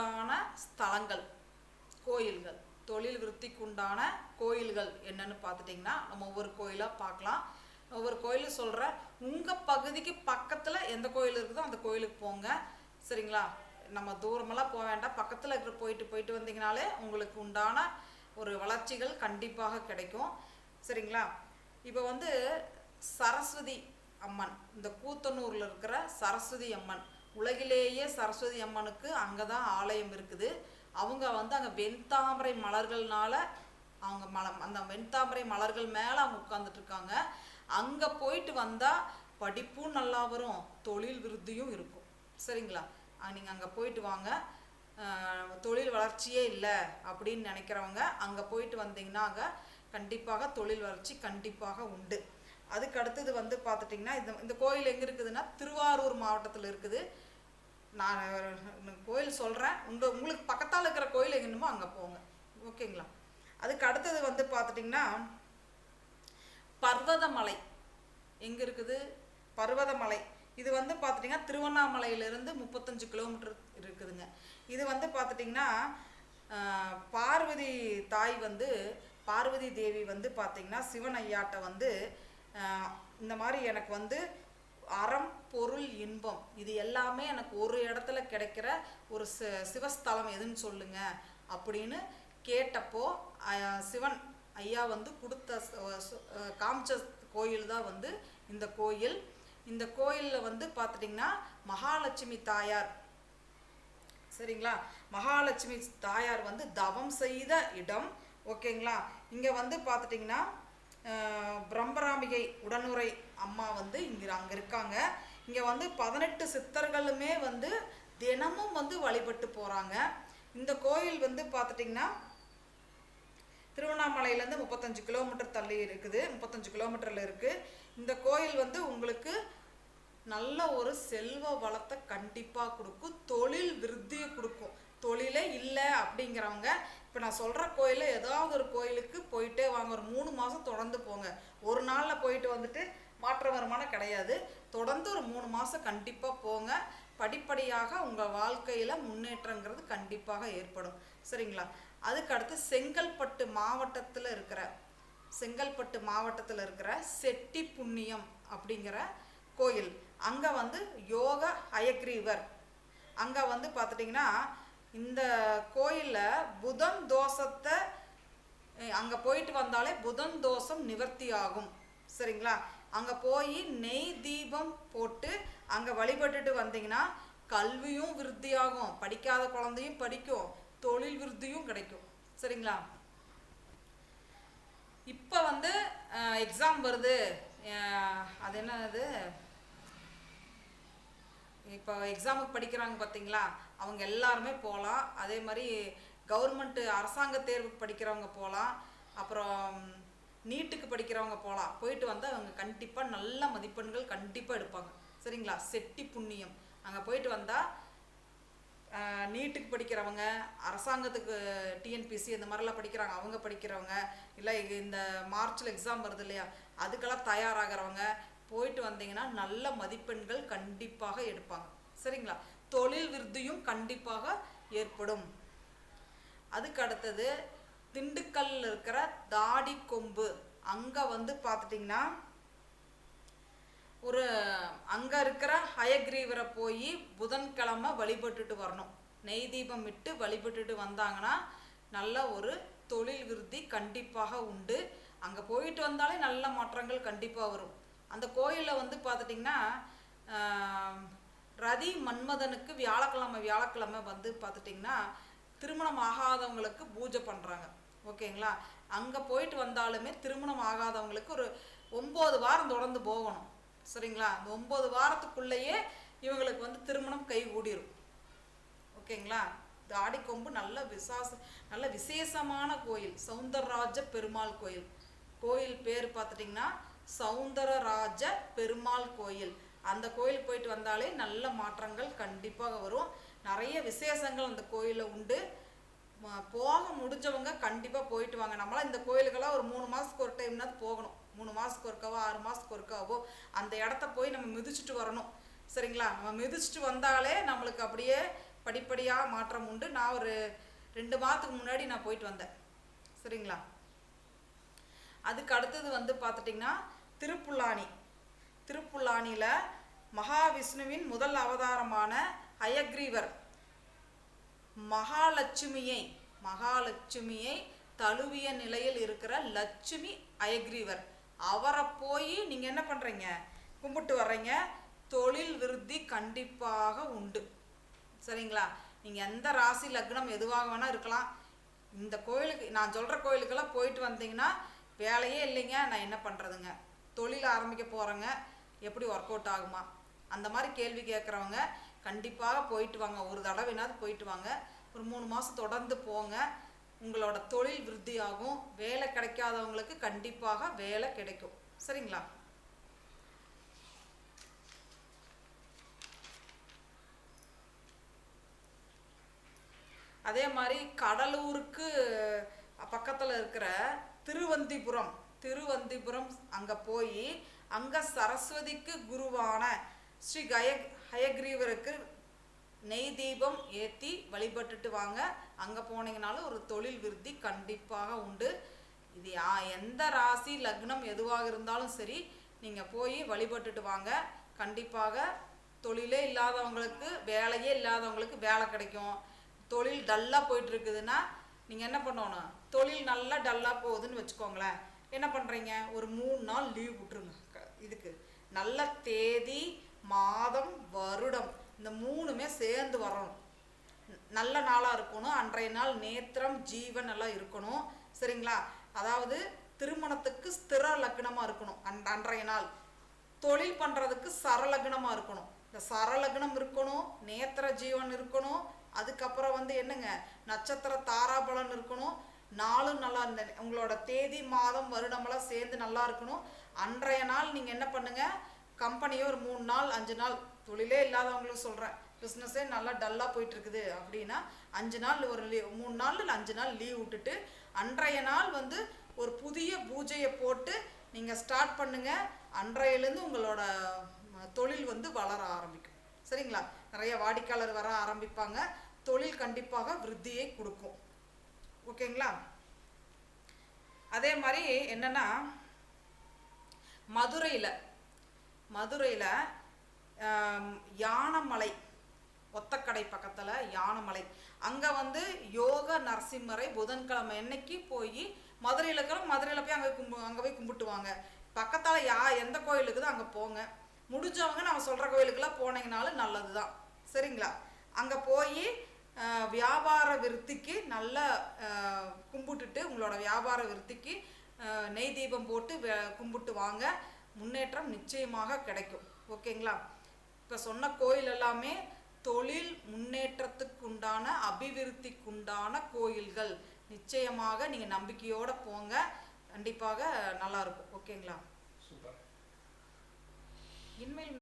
விருத்திக்குண்டான ஸ்தலங்கள் கோயில்கள். தொழில் விருத்திக்குண்டான கோயில்கள் என்னன்னு பார்த்துட்டிங்கன்னா நம்ம ஒவ்வொரு கோயிலாக பார்க்கலாம். ஒவ்வொரு கோயிலும் சொல்கிற உங்கள் பகுதிக்கு பக்கத்தில் எந்த கோயில் இருக்குதோ அந்த கோயிலுக்கு போங்க. சரிங்களா? நம்ம தூரமெல்லாம் போக வேண்டாம். பக்கத்தில் இருக்கிற போயிட்டு போயிட்டு வந்தீங்கனாலே உங்களுக்கு உண்டான ஒரு வளர்ச்சிகள் கண்டிப்பாக கிடைக்கும். சரிங்களா? இப்போ வந்து சரஸ்வதி அம்மன் இந்த கூத்தனூரில் இருக்கிற சரஸ்வதி அம்மன். உலகிலேயே சரஸ்வதி அம்மனுக்கு அங்கே தான் ஆலயம் இருக்குது. அவங்க வந்து அங்கே வெண்தாமரை மலர்கள்னால அவங்க மல அந்த வெண்தாமரை மலர்கள் மேலே அவங்க உட்காந்துட்டு இருக்காங்க அங்கே போயிட்டு வந்தால் படிப்பும் நல்லா வரும் தொழில் விருத்தியும் இருக்கும். சரிங்களா? நீங்கள் அங்கே போயிட்டு வாங்க. தொழில் வளர்ச்சியே இல்லை அப்படின்னு நினைக்கிறவங்க அங்கே போயிட்டு வந்தீங்கன்னா அங்கே கண்டிப்பாக தொழில் வளர்ச்சி கண்டிப்பாக உண்டு. அதுக்கு அடுத்தது வந்து பார்த்துட்டிங்கன்னா இந்த இந்த கோயில் எங்கே இருக்குதுன்னா திருவாரூர் மாவட்டத்தில் இருக்குது. நான் கோயில் சொல்கிறேன் உங்கள் உங்களுக்கு பக்கத்தால் இருக்கிற கோயில் எங்கேனுமோ அங்கே போங்க. ஓகேங்களா? அதுக்கு அடுத்தது வந்து பார்த்துட்டிங்கன்னா பர்வதமலை. எங்கே இருக்குது? பர்வதமலை. இது வந்து பார்த்துட்டிங்கன்னா திருவண்ணாமலையிலேருந்து முப்பத்தஞ்சு கிலோமீட்டர் இருக்குதுங்க. இது வந்து பார்த்துட்டிங்கன்னா பார்வதி தாய் வந்து பார்வதி தேவி வந்து பார்த்திங்கன்னா சிவன் ஐயாட்ட வந்து இந்த மாதிரி எனக்கு வந்து அறம் பொருள் இன்பம். இது எல்லாமே எனக்கு ஒரு இடத்துல கிடைக்கிற ஒரு சி சிவஸ்தலம் எதுன்னு சொல்லுங்க. அப்படின்னு கேட்டப்போ சிவன் ஐயா வந்து கொடுத்த காமிச்ச கோயில் தான் வந்து இந்த கோயில். இந்த கோயிலில் வந்து பார்த்துட்டிங்கன்னா மகாலட்சுமி தாயார். சரிங்களா? மகாலட்சுமி தாயார் வந்து தவம் செய்த இடம். ஓகேங்களா? இங்கே வந்து பார்த்துட்டிங்கன்னா பிரம்மராம்பிகை உடனுரை அம்மா வந்து இங்கே அங்கே இருக்காங்க. இங்கே வந்து பதினெட்டு சித்தர்களுமே வந்து தினமும் வந்து வழிபட்டு போகிறாங்க இந்த கோயில் வந்து பார்த்துட்டிங்கன்னா திருவண்ணாமலையிலேருந்து முப்பத்தஞ்சு கிலோமீட்டர் தள்ளி இருக்குது. முப்பத்தஞ்சு கிலோமீட்டரில் இருக்குது இந்த கோயில் வந்து உங்களுக்கு நல்ல ஒரு செல்வ வளத்தை கண்டிப்பாக கொடுக்கும். தொழில் விருத்தியை கொடுக்கும். தொழிலே இல்லை அப்படிங்கிறவங்க இப்போ நான் சொல்கிற கோயிலில் ஏதாவது ஒரு கோயிலுக்கு போயிட்டே வாங்க. ஒரு மூணு மாதம் தொடர்ந்து போங்க. ஒரு நாளில் போயிட்டு வந்துட்டு மாற்ற வருமானம் கிடையாது. தொடர்ந்து ஒரு மூணு மாதம் கண்டிப்பாக போங்க. படிப்படியாக உங்கள் வாழ்க்கையில் முன்னேற்றங்கிறது கண்டிப்பாக ஏற்படும். சரிங்களா? அதுக்கு அடுத்து செங்கல்பட்டு மாவட்டத்தில் இருக்கிற செங்கல்பட்டு மாவட்டத்தில் இருக்கிற செட்டி புண்ணியம் அப்படிங்கிற கோயில். அங்கே வந்து யோக ஹயக்ரீவர். அங்கே வந்து பார்த்துட்டிங்கன்னா இந்த கோயிலில் புதன் தோஷத்தை அங்கே போயிட்டு வந்தாலே புதன் தோஷம் நிவர்த்தி ஆகும். சரிங்களா? அங்கே போய் நெய் தீபம் போட்டு அங்கே வழிபட்டுட்டு வந்தீங்கன்னா கல்வியும் விருத்தியாகும். படிக்காத குழந்தையும் படிக்கும். தொழில் விருத்தியும் கிடைக்கும். சரிங்களா? இப்போ வந்து எக்ஸாம் வருது. அது என்னது? இப்போ எக்ஸாமுக்கு படிக்கிறாங்க பார்த்தீங்களா அவங்க எல்லாருமே போகலாம் அதே மாதிரி கவர்மெண்ட்டு அரசாங்க தேர்வுக்கு படிக்கிறவங்க போகலாம் அப்புறம் நீட்டுக்கு படிக்கிறவங்க போகலாம் போயிட்டு வந்து அவங்க கண்டிப்பாக நல்ல மதிப்பெண்கள் கண்டிப்பாக எடுப்பாங்க. சரிங்களா? செட்டி புண்ணியம். அங்கே போயிட்டு வந்தால் நீட்டுக்கு படிக்கிறவங்க அரசாங்கத்துக்கு டிஎன்பிசி இந்த மாதிரிலாம் படிக்கிறாங்க. அவங்க படிக்கிறவங்க இல்லை இந்த மார்ச்சில் எக்ஸாம் வருது இல்லையா? அதுக்கெல்லாம் தயாராகிறவங்க போயிட்டு வந்தீங்கன்னா நல்ல மதிப்பெண்கள் கண்டிப்பாக எடுப்பாங்க. சரிங்களா? தொழில் விருத்தியும் கண்டிப்பாக ஏற்படும். அதுக்கு அடுத்தது திண்டுக்கல்ல இருக்கிற தாடி கொம்பு. அங்கே வந்து பார்த்துட்டிங்கன்னா ஒரு அங்கே இருக்கிற ஹயக்ரீவரை போய் புதன்கிழமை வழிபட்டுட்டு வரணும். நெய் தீபம் விட்டு வழிபட்டுட்டு வந்தாங்கன்னா நல்ல ஒரு தொழில் விருத்தி கண்டிப்பாக உண்டு. அங்கே போயிட்டு வந்தாலே நல்ல மாற்றங்கள் கண்டிப்பாக வரும். அந்த கோயிலில் வந்து பார்த்துட்டிங்கன்னா ரதி மன்மதனுக்கு வியாழக்கிழமை வியாழக்கிழமை வந்து பார்த்துட்டிங்கன்னா திருமணம் ஆகாதவங்களுக்கு பூஜை பண்ணுறாங்க ஓகேங்களா? அங்கே போயிட்டு வந்தாலுமே திருமணம் ஆகாதவங்களுக்கு ஒரு ஒம்பது வாரம் தொடர்ந்து போகணும். சரிங்களா? அந்த ஒம்பது வாரத்துக்குள்ளேயே இவங்களுக்கு வந்து திருமணம் கை கூடிரும் ஓகேங்களா தாடிக்கொம்பு நல்ல விசாச நல்ல விசேஷமான கோயில். சௌந்தரராஜ பெருமாள் கோயில். கோயில் பேர் பார்த்துட்டிங்கன்னா சௌந்தரராஜ பெருமாள் கோயில். அந்த கோயில் போயிட்டு வந்தாலே நல்ல மாற்றங்கள் கண்டிப்பாக வரும். நிறைய விசேஷங்கள் அந்த கோயிலில் உண்டு. போக முடிஞ்சவங்க கண்டிப்பாக போயிட்டு வாங்க. நம்மளாம் இந்த கோயிலுக்கெல்லாம் ஒரு மூணு மாதத்துக்கு ஒரு டைம்னாவது போகணும். மூணு மாதத்துக்கு ஒருக்காவோ ஆறு மாதத்துக்கு ஒருக்காவோ அந்த இடத்த போய் நம்ம மிதிச்சுட்டு வரணும். சரிங்களா? நம்ம மிதிச்சுட்டு வந்தாலே நம்மளுக்கு அப்படியே படிப்படியாக மாற்றம் உண்டு. நான் ஒரு ரெண்டு மாதத்துக்கு முன்னாடி நான் போயிட்டு வந்தேன். சரிங்களா? அதுக்கு அடுத்தது வந்து பார்த்துட்டிங்கன்னா திருப்புல்லானி திருப்புல்லானியில் மகாவிஷ்ணுவின் முதல் அவதாரமான ஹயக்ரீவர். மகாலட்சுமியை மகாலட்சுமியை தழுவிய நிலையில் இருக்கிற லட்சுமி அயக்ரீவர் அவரை போய் நீங்கள் என்ன பண்ணுறீங்க கும்பிட்டு வர்றீங்க. தொழில் விருத்தி கண்டிப்பாக உண்டு. சரிங்களா? நீங்கள் எந்த ராசி லக்னம் எதுவாக வேணால் இருக்கலாம். இந்த கோயிலுக்கு நான் சொல்கிற கோயிலுக்கெல்லாம் போயிட்டு வந்தீங்கன்னா வேலையே இல்லைங்க. நான் என்ன பண்ணுறதுங்க தொழில் ஆரம்பிக்க போகிறேங்க எப்படி ஒர்க் அவுட் ஆகுமா? அந்த மாதிரி கேள்வி கேட்குறவங்க கண்டிப்பாக போயிட்டு வாங்க. ஒரு தடவைனாவது போயிட்டு வாங்க. ஒரு மூணு மாதம் தொடர்ந்து போங்க. உங்களோட தொழில் விருத்தி ஆகும் வேலை கிடைக்காதவங்களுக்கு கண்டிப்பாக வேலை கிடைக்கும். சரிங்களா? அதே மாதிரி கடலூருக்கு பக்கத்தில் இருக்கிற திருவந்திபுரம் திருவந்திபுரம் அங்கே போய் அங்கே சரஸ்வதிக்கு குருவான ஸ்ரீ கய ஹயக்ரீவருக்கு நெய் தீபம் ஏற்றி வழிபட்டுட்டு வாங்க. அங்கே போனீங்கனாலும் ஒரு தொழில் விருத்தி கண்டிப்பாக உண்டு. இது யா எந்த ராசி லக்னம் எதுவாக இருந்தாலும் சரி நீங்கள் போய் வழிபட்டுட்டு வாங்க. கண்டிப்பாக தொழிலே இல்லாதவங்களுக்கு வேலையே இல்லாதவங்களுக்கு வேலை கிடைக்கும். தொழில் டல்லாக போயிட்டு இருக்குதுன்னா நீங்கள் என்ன பண்ணணும்? தொழில் நல்லா டல்லாக போகுதுன்னு வச்சுக்கோங்களேன். என்ன பண்ணுறீங்க ஒரு மூணு நாள் லீவ் விட்டுருங்க. இதுக்கு நல்ல தேதி மாதம் வருடம் இந்த மூணுமே சேர்ந்து வரணும். நல்ல நாளாக இருக்கணும். அன்றைய நாள் நேத்திரம் ஜீவன் எல்லாம் இருக்கணும். சரிங்களா? அதாவது திருமணத்துக்கு ஸ்திர லக்னமாக இருக்கணும். அன் அன்றைய நாள். தொழில் பண்ணுறதுக்கு சரலக்னமாக இருக்கணும். இந்த சரலக்னம் இருக்கணும் நேத்திர ஜீவன் இருக்கணும். அதுக்கப்புறம் வந்து என்னங்க? நட்சத்திர தாராபலன் இருக்கணும். நாளும் நல்லா இந்த உங்களோட தேதி மாதம் வருடமெல்லாம் சேர்ந்து நல்லா இருக்கணும். அன்றைய நாள் நீங்கள் என்ன பண்ணுங்கள் கம்பெனியே ஒரு மூணு நாள் அஞ்சு நாள் தொழிலே இல்லாதவங்களுக்கு சொல்கிறேன் பிஸ்னஸே நல்லா டல்லாக போயிட்டுருக்குது. அப்படின்னா அஞ்சு நாள் ஒரு லீவ் மூணு நாள் இல்லை அஞ்சு நாள் லீவ் விட்டுட்டு அன்றைய நாள் வந்து ஒரு புதிய பூஜையை போட்டு நீங்கள் ஸ்டார்ட் பண்ணுங்கள் அன்றையிலேருந்து உங்களோட தொழில் வந்து வளர ஆரம்பிக்கும். சரிங்களா? நிறைய வாடிக்கையாளர் வர ஆரம்பிப்பாங்க. தொழில் கண்டிப்பாக விருத்தியை கொடுக்கும். ஓகேங்களா? அதே மாதிரி என்னென்னா மதுரையில் மதுரையில் யானமலை ஒத்தக்கடை பக்கத்தில் யானமலை. அங்கே வந்து யோக நரசிம்மரை புதன்கிழமை என்னைக்கு போய் மதுரையில் இருக்கிற மதுரையில் போய் அங்கே கும்பு அங்கே போய் கும்பிட்டுவாங்க. பக்கத்தால் யா எந்த கோயில் இருக்குதோ அங்கே போங்க. முடிஞ்சவங்க நம்ம சொல்கிற கோயிலுக்கெல்லாம் போனீங்கனாலும் நல்லது தான் சரிங்களா? அங்கே போய் வியாபார விருத்திக்கு நல்ல கும்பிட்டுட்டு உங்களோட வியாபார விருத்திக்கு நெய் தீபம் போட்டு கும்பிட்டு வாங்க. முன்னேற்றம் நிச்சயமாக கிடைக்கும். ஓகேங்களா? இப்போ சொன்ன கோயில் எல்லாமே தொழில் முன்னேற்றத்துக்குண்டான அபிவிருத்திக்குண்டான கோயில்கள். நிச்சயமாக நீங்கள் நம்பிக்கையோடு போங்க. கண்டிப்பாக நல்லா இருக்கும். ஓகேங்களா? இனிமேல்